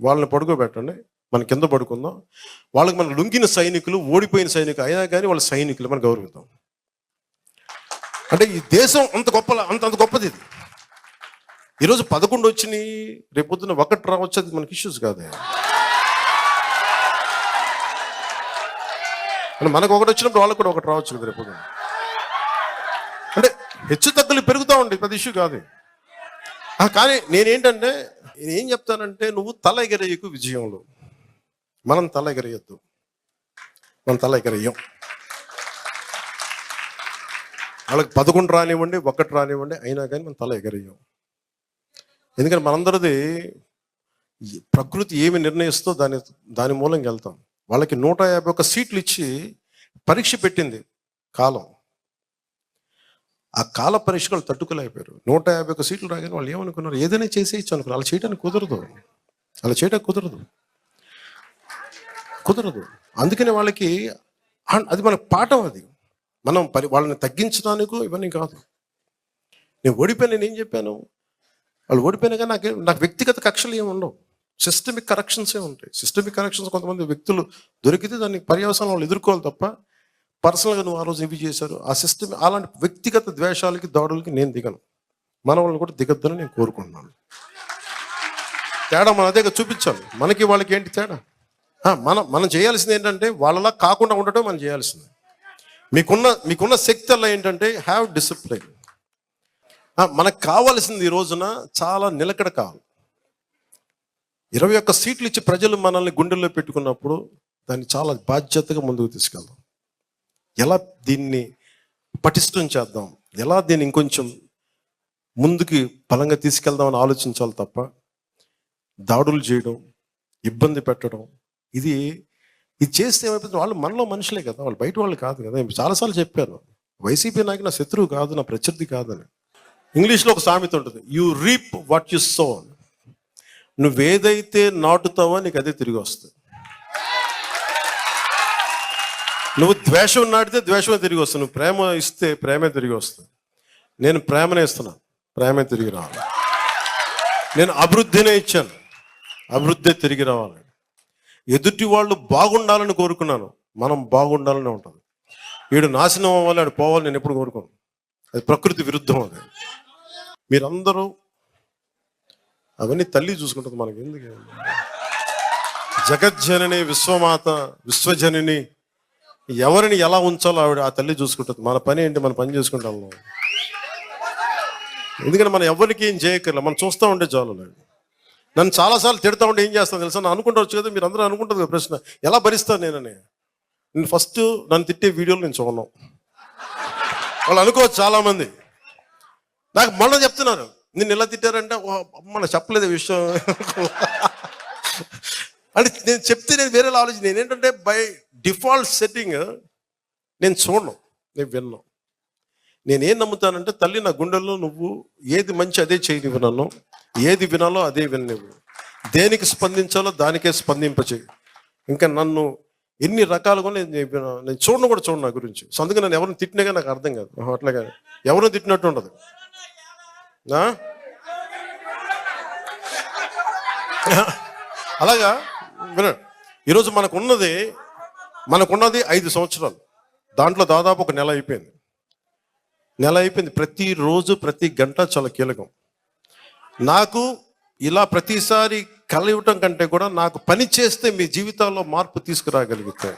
వాళ్ళని పడుకోబెట్టండి. మన కింద పడుకుందాం. వాళ్ళకి మన లొంగిన సైనికులు ఓడిపోయిన సైనికులు అయినా కానీ వాళ్ళ సైనికులు మనం గౌరవిద్దాం. అంటే ఈ దేశం అంత గొప్ప అంత అంత గొప్పది ఇది. ఈరోజు పదకొండు వచ్చినాయి రేపొద్దున ఒకటి రావచ్చు అది మనకి ఇష్యూస్ కాదు. అంటే మనకు ఒకటి వచ్చినప్పుడు వాళ్ళకి కూడా ఒకటి రావచ్చు కదా రేపొద్దున అంటే హెచ్చు తగ్గులు పెరుగుతూ ఉంటాయి పెద్ద ఇష్యూ కాదు. కానీ నేనేంటంటే ఏం చెప్తానంటే నువ్వు తల ఎగరేయకు విజయంలో. మనం తల ఎగరేయద్దు మనం తల ఎగరేయం వాళ్ళకి పదకొండు రానివ్వండి ఒకటి రానివ్వండి అయినా కానీ మనం తల ఎగరేయం ఎందుకంటే మనందరిది ప్రకృతి ఏమి నిర్ణయిస్తో దాని దాని మూలంగా వెళ్తాం. వాళ్ళకి నూట యాభై ఒక్క సీట్లు ఇచ్చి పరీక్ష పెట్టింది కాలం. ఆ కాల పరీక్షలు తట్టుకోలేకపోయారు. నూట యాభై ఒక సీట్లు రాగానే వాళ్ళు ఏమనుకున్నారు? ఏదైనా చేసేయచ్చు అనుకున్నారు. అలా చేయడానికి కుదరదు. అలా చేయడానికి కుదరదు. కుదరదు. అందుకనే వాళ్ళకి అది మన పాఠం అది. మనం పరి వాళ్ళని తగ్గించడానికి ఇవన్నీ కాదు. నేను ఓడిపోయిన నేను ఏం చెప్పాను? వాళ్ళు ఓడిపోయినా కానీ నాకు నాకు వ్యక్తిగత కక్షలు ఏమి ఉండవు. సిస్టమిక్ కరెక్షన్సే ఉంటాయి. సిస్టమిక్ కరెక్షన్స్ కొంతమంది వ్యక్తులు దొరికితే దాన్ని పర్యవసానం వాళ్ళు ఎదుర్కోవాలి తప్ప పర్సనల్గా నువ్వు ఆ రోజు ఇవి చేశారు? ఆ సిస్టమ్ అలాంటి వ్యక్తిగత ద్వేషాలకి దాడులకి నేను దిగను. మన వాళ్ళని కూడా దిగద్దని నేను కోరుకుంటున్నాను. తేడా మన దగ్గర చూపించాలి. మనకి వాళ్ళకి ఏంటి తేడా? మనం మనం చేయాల్సింది ఏంటంటే వాళ్ళలా కాకుండా ఉండటం మనం చేయాల్సింది. మీకున్న మీకున్న శక్తి అలా ఏంటంటే హ్యావ్ డిసిప్లైన్ మనకు కావాల్సింది ఈ రోజున చాలా నిలకడ కావాలి. ఇరవై ఒక్క సీట్లు ఇచ్చి ప్రజలు మనల్ని గుండెల్లో పెట్టుకున్నప్పుడు దాన్ని చాలా బాధ్యతగా ముందుకు తీసుకెళ్దాం. ఎలా దీన్ని పటిష్టం చేద్దాం? ఎలా దీన్ని ఇంకొంచెం ముందుకి బలంగా తీసుకెళ్దామని ఆలోచించాలి తప్ప దాడులు చేయడం ఇబ్బంది పెట్టడం ఇది ఇది చేస్తే ఏమైపోతుంది? వాళ్ళు మనలో మనుషులే కదా వాళ్ళు బయట వాళ్ళు కాదు కదా. చాలాసార్లు చెప్పారు వైసీపీ నాకు నా శత్రువు కాదు నా ప్రత్యర్థి కాదని. ఇంగ్లీష్లో ఒక సామెత ఉంటుంది you reap what you sow నువ్వేదైతే నాటుతావో నీకు అదే తిరిగి వస్తుంది. నువ్వు ద్వేషం నాటితే ద్వేషమే తిరిగి వస్తుంది. నువ్వు ప్రేమ ఇస్తే ప్రేమే తిరిగి వస్తుంది. నేను ప్రేమనే ఇస్తున్నాను ప్రేమే తిరిగి రావాలి. నేను అభివృద్ధినే ఇచ్చాను. అభివృద్ధి తిరిగి రావాలి. ఎదుటి వాళ్ళు బాగుండాలని కోరుకున్నాను. మనం బాగుండాలని ఉంటుంది. వీడు నాశనం అవ్వాలి ఆడు పోవాలి నేను ఎప్పుడు కోరుకోను. అది ప్రకృతి విరుద్ధం అది. మీరందరూ అవన్నీ తల్లి చూసుకుంటుంది మనకి. ఎందుకు? జగజ్జనని విశ్వమాత విశ్వజనని ఎవరిని ఎలా ఉంచాలో ఆవిడ ఆ తల్లి చూసుకుంటుంది. మన పని ఏంటి? మన పని చేసుకుంటాం ఎందుకంటే మనం ఎవరికి ఏం చేయక్కర్లే. మనం చూస్తూ ఉంటే చాలు నన్ను చాలాసార్లు తిడతా ఉంటే ఏం చేస్తాను తెలుసా? నేను అనుకుంటారు కదా మీరు అందరూ అనుకుంటుంది కదా ప్రశ్న. ఎలా భరిస్తాను నేనని? నేను ఫస్ట్ నన్ను తిట్టే వీడియోలు నేను చూడను. వాళ్ళు అనుకోవచ్చు చాలామంది. నాకు మొన్న చెప్తున్నారు. నిన్ను ఎలా తిట్టారంటే "ఓ, చెప్పలేదు విషయం. అంటే నేను చెప్తే నేను వేరే ఆలోచన. నేను ఏంటంటే బై డిఫాల్ట్ సెట్టింగ్ నేను చూడను నేను విన్ను. నేనేం నమ్ముతానంటే తల్లి నా గుండెల్లో నువ్వు ఏది మంచి అదే చేయనివ్వు నన్ను ఏది వినాలో అదే విననివ్వు. దేనికి స్పందించాలో దానికే స్పందింపచేయి. ఇంకా నన్ను ఎన్ని రకాలుగా నేను నేను- చూడను కూడా చూడను నా గురించి. సో అందుకే నన్ను ఎవరిని తిట్టినాగా నాకు అర్థం కాదు. అట్లా అట్లాగా ఎవరిని తిట్టినట్టు ఉండదు. అలాగా? వినండి. ఈరోజు మనకున్నది మనకున్నది ఐదు సంవత్సరాలు. దాంట్లో దాదాపు ఒక నెల అయిపోయింది. నెల అయిపోయింది. ప్రతిరోజు ప్రతి గంట చాలా కీలకం. నాకు ఇలా ప్రతిసారి కలవటం కంటే కూడా నాకు పని చేస్తే మీ జీవితాల్లో మార్పు తీసుకురాగలిగితే